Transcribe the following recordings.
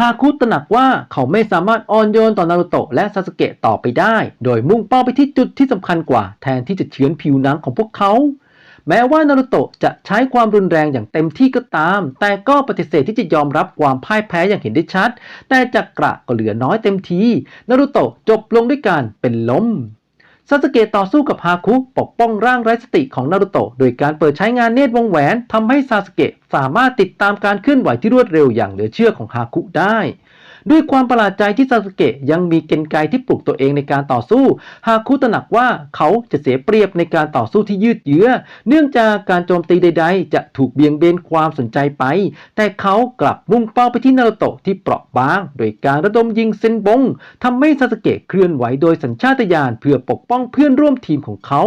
ฮาคุตระหนักว่าเขาไม่สามารถอ่อนโยนต่อนารูโตะและซาสเกะต่อไปได้ โดยมุ่งเป้าไปที่จุดที่สำคัญกว่าแทนที่จะเฉือนผิวหนังของพวกเขา แม้ว่านารูโตะจะใช้ความรุนแรงอย่างเต็มที่ก็ตาม แต่ก็ปฏิเสธที่จะยอมรับความพ่ายแพ้อย่างเห็นได้ชัด แต่จักระก็เหลือน้อยเต็มที นารูโตะจบลงด้วยการเป็นล้ม ซาสเกะต่อสู้กับฮาคุปกป้องร่างไร้สติของนารุโตะโดยการเปิดใช้งานเนตรวงแหวนทำให้ซาสเกะสามารถติดตามการเคลื่อนไหวที่รวดเร็วอย่างเหลือเชื่อของฮาคุได้ ด้วยความประหลาดใจที่ซาสเกะยังมีเกณฑ์ไกที่ปลุกตัวเองในการต่อสู้ฮากคุตระหนักว่าเขาจะเสียเปรียบในการต่อสู้ที่ยืดเยื้อ เนื่องจากการโจมตีใด ๆ จะถูกเบี่ยงเบนความสนใจไป แต่เขากลับมุ่งเป้าไปที่นารูโตะที่เปราะบาง โดยการระดมยิงเซนบงทำให้ซาสเกะเคลื่อนไหวโดยสัญชาตญาณเพื่อปกป้องเพื่อนร่วมทีมของเขา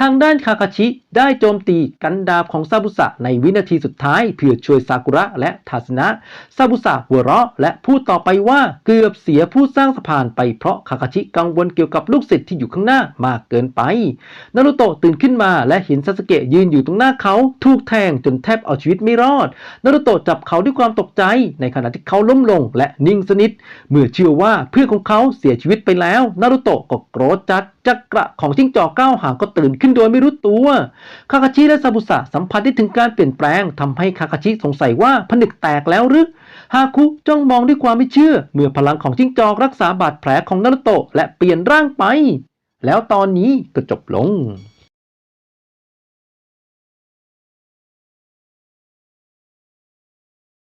ทางด้านคาคาชิได้โจมตีกันดาบของซาบุสะในวินาทีสุดท้ายเพื่อช่วยซากุระและทาสนะซาบุสะหัวเราะและพูดต่อไปว่าเกือบเสียผู้สร้างสะพานไปเพราะคาคาชิกังวลเกี่ยวกับลูกศิษย์ที่อยู่ข้างหน้ามากเกินไป นารุโตะตื่นขึ้นมาและเห็นซาสเกะยืนอยู่ตรงหน้าเขาถูกแทงจนแทบเอาชีวิตไม่รอด นารุโตะจับเขาด้วยความตกใจ ในขณะที่เขาล้มลงและนิ่งสนิท เมื่อเชื่อว่าเพื่อนของเขาเสียชีวิตไปแล้ว นารุโตะก็โกรธจัด จักระของจิ้งจอกก้าวหางก็ตื่นขึ้นโดยไม่รู้ตัวคาคาชิและซาบุสะสัมผัสได้ถึงการเปลี่ยนแปลงทำให้คาคาชิสงสัยว่าผนึกแตกแล้วหรือฮาคุจ้องมองด้วยความไม่เชื่อ เมื่อพลังของจิ้งจอกรักษาบาดแผลของนารุโตะและเปลี่ยนร่างไป แล้วตอนนี้ก็จบลง